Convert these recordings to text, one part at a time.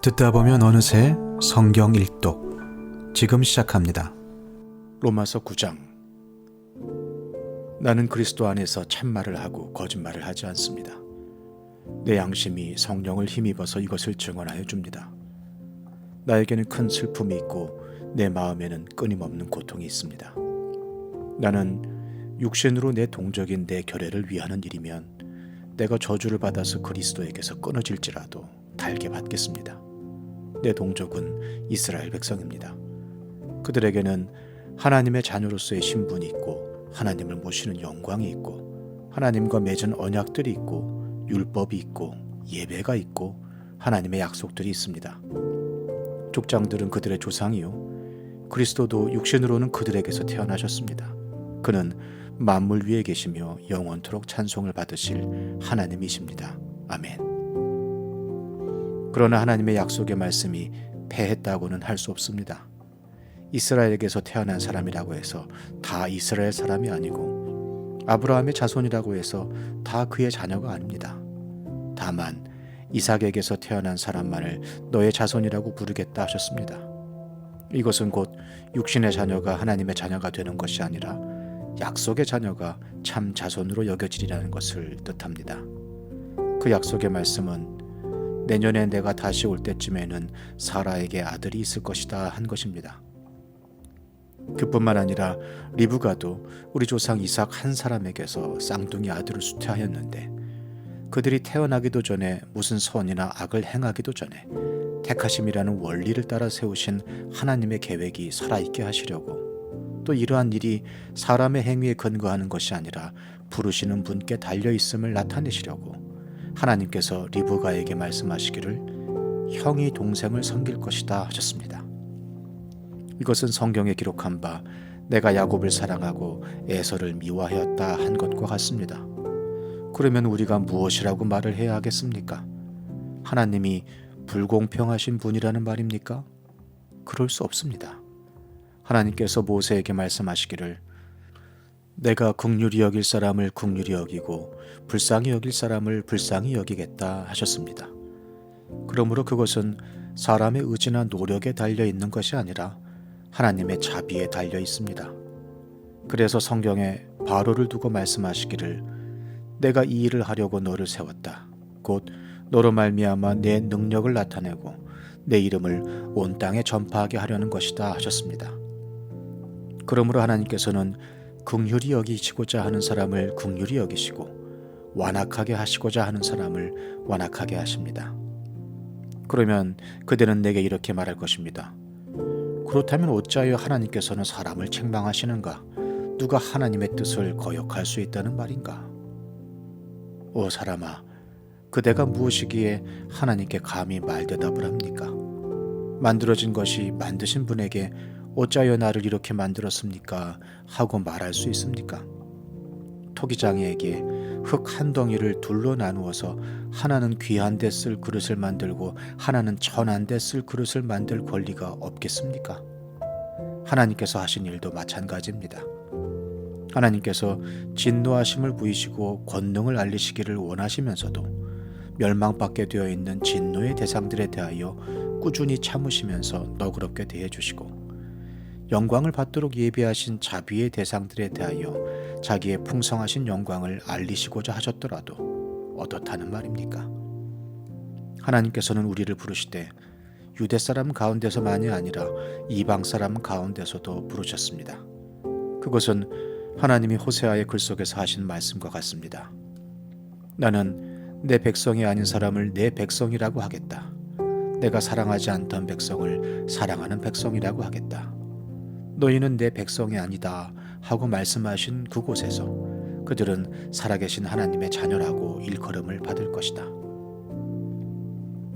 듣다 보면 어느새 성경 일독 지금 시작합니다. 로마서 9장 나는 그리스도 안에서 참말을 하고 거짓말을 하지 않습니다. 내 양심이 성령을 힘입어서 이것을 증언하여 줍니다. 나에게는 큰 슬픔이 있고 내 마음에는 끊임없는 고통이 있습니다. 나는 육신으로 내 동적인 내 결례를 위하는 일이면 내가 저주를 받아서 그리스도에게서 끊어질지라도 달게 받겠습니다. 내 동족은 이스라엘 백성입니다. 그들에게는 하나님의 자녀로서의 신분이 있고 하나님을 모시는 영광이 있고 하나님과 맺은 언약들이 있고 율법이 있고 예배가 있고 하나님의 약속들이 있습니다. 족장들은 그들의 조상이요 그리스도도 육신으로는 그들에게서 태어나셨습니다. 그는 만물 위에 계시며 영원토록 찬송을 받으실 하나님이십니다. 아멘. 그러나 하나님의 약속의 말씀이 패했다고는 할 수 없습니다. 이스라엘에게서 태어난 사람이라고 해서 다 이스라엘 사람이 아니고 아브라함의 자손이라고 해서 다 그의 자녀가 아닙니다. 다만 이삭에게서 태어난 사람만을 너의 자손이라고 부르겠다 하셨습니다. 이것은 곧 육신의 자녀가 하나님의 자녀가 되는 것이 아니라 약속의 자녀가 참 자손으로 여겨지리라는 것을 뜻합니다. 그 약속의 말씀은 내년에 내가 다시 올 때쯤에는 사라에게 아들이 있을 것이다 한 것입니다. 그뿐만 아니라 리브가도 우리 조상 이삭 한 사람에게서 쌍둥이 아들을 수태하였는데 그들이 태어나기도 전에 무슨 선이나 악을 행하기도 전에 택하심이라는 원리를 따라 세우신 하나님의 계획이 살아있게 하시려고 또 이러한 일이 사람의 행위에 근거하는 것이 아니라 부르시는 분께 달려 있음을 나타내시려고 하나님께서 리브가에게 말씀하시기를 형이 동생을 섬길 것이다 하셨습니다. 이것은 성경에 기록한 바 내가 야곱을 사랑하고 에서를 미워하였다 한 것과 같습니다. 그러면 우리가 무엇이라고 말을 해야 하겠습니까? 하나님이 불공평하신 분이라는 말입니까? 그럴 수 없습니다. 하나님께서 모세에게 말씀하시기를 내가 극률이 여길 사람을 극률이 여기고 불쌍히 여길 사람을 불쌍히 여기겠다 하셨습니다. 그러므로 그것은 사람의 의지나 노력에 달려 있는 것이 아니라 하나님의 자비에 달려 있습니다. 그래서 성경에 바로를 두고 말씀하시기를 내가 이 일을 하려고 너를 세웠다. 곧 너로 말미암아 내 능력을 나타내고 내 이름을 온 땅에 전파하게 하려는 것이다 하셨습니다. 그러므로 하나님께서는 긍휼히 여기시고자 하는 사람을 긍휼히 여기시고 완악하게 하시고자 하는 사람을 완악하게 하십니다. 그러면 그대는 내게 이렇게 말할 것입니다. 그렇다면 어찌하여 하나님께서는 사람을 책망하시는가? 누가 하나님의 뜻을 거역할 수 있다는 말인가? 오 사람아, 그대가 무엇이기에 하나님께 감히 말대답을 합니까? 만들어진 것이 만드신 분에게 어찌하여 나를 이렇게 만들었습니까? 하고 말할 수 있습니까? 토기장이에게 흙 한 덩이를 둘로 나누어서 하나는 귀한 데 쓸 그릇을 만들고 하나는 천한 데 쓸 그릇을 만들 권리가 없겠습니까? 하나님께서 하신 일도 마찬가지입니다. 하나님께서 진노하심을 부이시고 권능을 알리시기를 원하시면서도 멸망받게 되어 있는 진노의 대상들에 대하여 꾸준히 참으시면서 너그럽게 대해 주시고 영광을 받도록 예비하신 자비의 대상들에 대하여 자기의 풍성하신 영광을 알리시고자 하셨더라도 어떻다는 말입니까? 하나님께서는 우리를 부르시되 유대 사람 가운데서만이 아니라 이방 사람 가운데서도 부르셨습니다. 그것은 하나님이 호세아의 글 속에서 하신 말씀과 같습니다. 나는 내 백성이 아닌 사람을 내 백성이라고 하겠다. 내가 사랑하지 않던 백성을 사랑하는 백성이라고 하겠다. 너희는 내 백성이 아니다 하고 말씀하신 그곳에서 그들은 살아계신 하나님의 자녀라고 일컬음을 받을 것이다.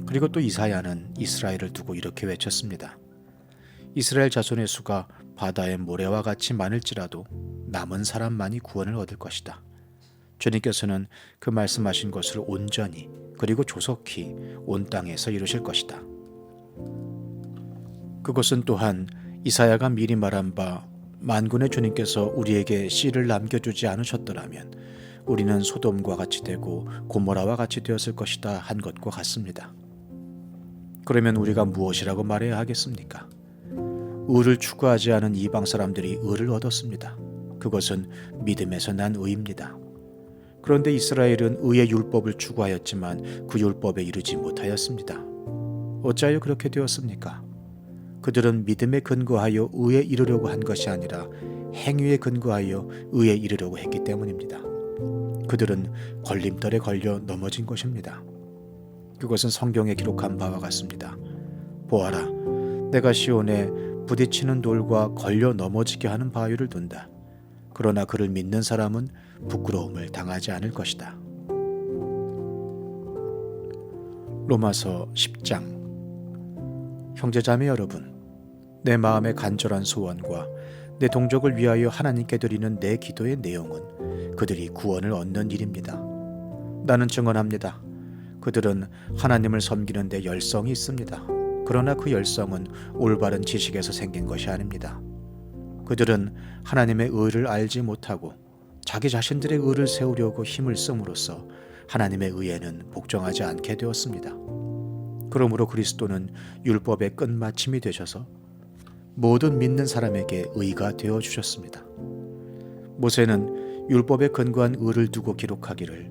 그리고 또 이사야는 이스라엘을 두고 이렇게 외쳤습니다. 이스라엘 자손의 수가 바다의 모래와 같이 많을지라도 남은 사람만이 구원을 얻을 것이다. 주님께서는 그 말씀하신 것을 온전히 그리고 조속히 온 땅에서 이루실 것이다. 그것은 또한 이사야가 미리 말한 바 만군의 주님께서 우리에게 씨를 남겨주지 않으셨더라면 우리는 소돔과 같이 되고 고모라와 같이 되었을 것이다 한 것과 같습니다. 그러면 우리가 무엇이라고 말해야 하겠습니까? 의를 추구하지 않은 이방 사람들이 의를 얻었습니다. 그것은 믿음에서 난 의입니다. 그런데 이스라엘은 의의 율법을 추구하였지만 그 율법에 이르지 못하였습니다. 어찌하여 그렇게 되었습니까? 그들은 믿음에 근거하여 의에 이르려고 한 것이 아니라 행위에 근거하여 의에 이르려고 했기 때문입니다. 그들은 걸림돌에 걸려 넘어진 것입니다. 그것은 성경에 기록한 바와 같습니다. 보아라, 내가 시온에 부딪히는 돌과 걸려 넘어지게 하는 바위를 둔다. 그러나 그를 믿는 사람은 부끄러움을 당하지 않을 것이다. 로마서 10장 형제자매 여러분, 내 마음의 간절한 소원과 내 동족을 위하여 하나님께 드리는 내 기도의 내용은 그들이 구원을 얻는 일입니다. 나는 증언합니다. 그들은 하나님을 섬기는 데 열성이 있습니다. 그러나 그 열성은 올바른 지식에서 생긴 것이 아닙니다. 그들은 하나님의 의를 알지 못하고 자기 자신들의 의를 세우려고 힘을 씀으로써 하나님의 의에는 복종하지 않게 되었습니다. 그러므로 그리스도는 율법의 끝마침이 되셔서 모든 믿는 사람에게 의가 되어 주셨습니다. 모세는 율법에 근거한 의를 두고 기록하기를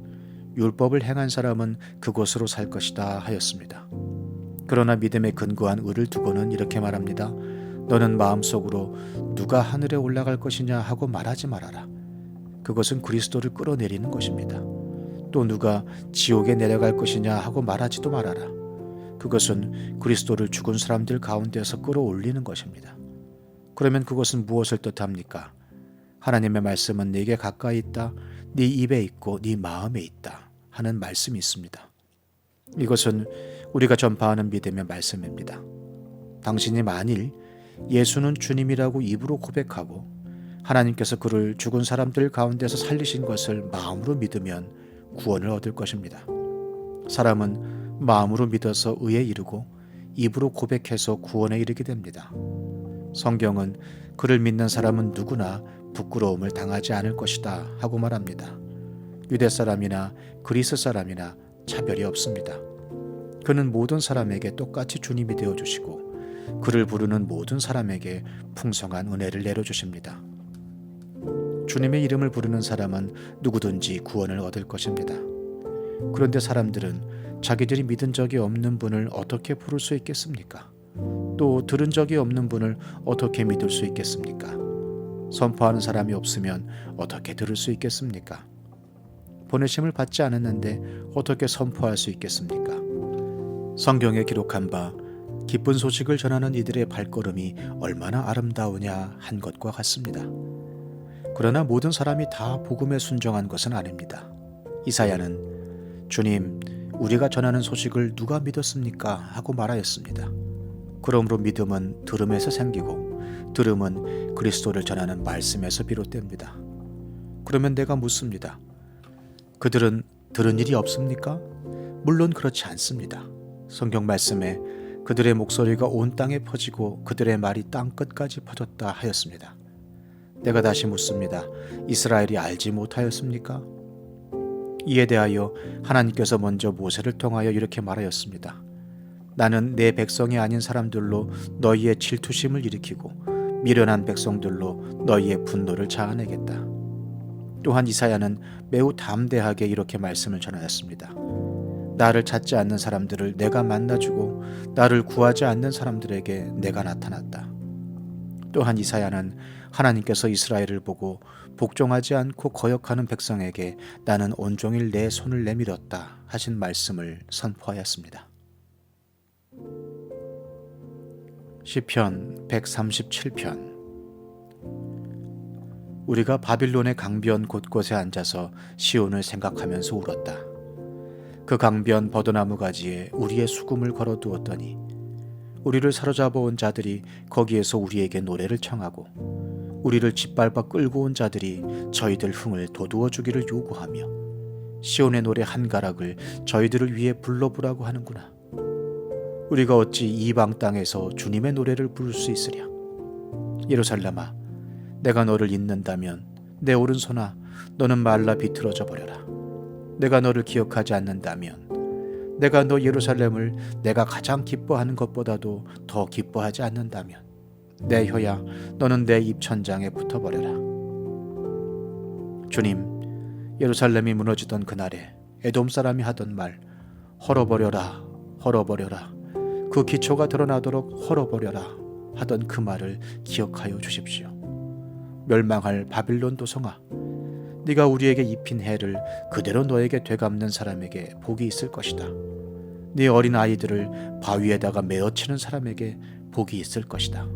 율법을 행한 사람은 그것으로 살 것이다 하였습니다. 그러나 믿음에 근거한 의를 두고는 이렇게 말합니다. 너는 마음속으로 누가 하늘에 올라갈 것이냐 하고 말하지 말아라. 그것은 그리스도를 끌어내리는 것입니다. 또 누가 지옥에 내려갈 것이냐 하고 말하지도 말아라. 그것은 그리스도를 죽은 사람들 가운데서 끌어올리는 것입니다. 그러면 그것은 무엇을 뜻합니까? 하나님의 말씀은 네게 가까이 있다, 네 입에 있고 네 마음에 있다 하는 말씀이 있습니다. 이것은 우리가 전파하는 믿음의 말씀입니다. 당신이 만일 예수는 주님이라고 입으로 고백하고 하나님께서 그를 죽은 사람들 가운데서 살리신 것을 마음으로 믿으면 구원을 얻을 것입니다. 사람은 마음으로 믿어서 의에 이르고 입으로 고백해서 구원에 이르게 됩니다. 성경은 그를 믿는 사람은 누구나 부끄러움을 당하지 않을 것이다 하고 말합니다. 유대 사람이나 그리스 사람이나 차별이 없습니다. 그는 모든 사람에게 똑같이 주님이 되어 주시고 그를 부르는 모든 사람에게 풍성한 은혜를 내려 주십니다. 주님의 이름을 부르는 사람은 누구든지 구원을 얻을 것입니다. 그런데 사람들은 자기들이 믿은 적이 없는 분을 어떻게 부를 수 있겠습니까? 또 들은 적이 없는 분을 어떻게 믿을 수 있겠습니까? 선포하는 사람이 없으면 어떻게 들을 수 있겠습니까? 보내심을 받지 않았는데 어떻게 선포할 수 있겠습니까? 성경에 기록한 바 기쁜 소식을 전하는 이들의 발걸음이 얼마나 아름다우냐 한 것과 같습니다. 그러나 모든 사람이 다 복음에 순종한 것은 아닙니다. 이사야는 주님, 우리가 전하는 소식을 누가 믿었습니까? 하고 말하였습니다. 그러므로 믿음은 들음에서 생기고 들음은 그리스도를 전하는 말씀에서 비롯됩니다. 그러면 내가 묻습니다. 그들은 들은 일이 없습니까? 물론 그렇지 않습니다. 성경 말씀에 그들의 목소리가 온 땅에 퍼지고 그들의 말이 땅 끝까지 퍼졌다 하였습니다. 내가 다시 묻습니다. 이스라엘이 알지 못하였습니까? 이에 대하여 하나님께서 먼저 모세를 통하여 이렇게 말하였습니다. 나는 내 백성이 아닌 사람들로 너희의 질투심을 일으키고 미련한 백성들로 너희의 분노를 자아내겠다. 또한 이사야는 매우 담대하게 이렇게 말씀을 전하였습니다. 나를 찾지 않는 사람들을 내가 만나주고 나를 구하지 않는 사람들에게 내가 나타났다. 또한 이사야는 하나님께서 이스라엘을 보고 복종하지 않고 거역하는 백성에게 나는 온종일 내 손을 내밀었다 하신 말씀을 선포하였습니다. 시편 137편 우리가 바빌론의 강변 곳곳에 앉아서 시온을 생각하면서 울었다. 그 강변 버드나무 가지에 우리의 수금을 걸어 두었더니 우리를 사로잡아 온 자들이 거기에서 우리에게 노래를 청하고 우리를 짓밟아 끌고 온 자들이 저희들 흥을 돋우어 주기를 요구하며 시온의 노래 한 가락을 저희들을 위해 불러보라고 하는구나. 우리가 어찌 이방 땅에서 주님의 노래를 부를 수 있으랴. 예루살렘아, 내가 너를 잇는다면 내 오른손아 너는 말라 비틀어져 버려라. 내가 너를 기억하지 않는다면 내가 너 예루살렘을 내가 가장 기뻐하는 것보다도 더 기뻐하지 않는다면 내 혀야 너는 내 입천장에 붙어버려라. 주님, 예루살렘이 무너지던 그날에 에돔 사람이 하던 말 헐어버려라, 헐어버려라. 그 기초가 드러나도록 헐어버려라 하던 그 말을 기억하여 주십시오. 멸망할 바빌론 도성아, 네가 우리에게 입힌 해를 그대로 너에게 되갚는 사람에게 복이 있을 것이다. 네 어린 아이들을 바위에다가 메어치는 사람에게 복이 있을 것이다.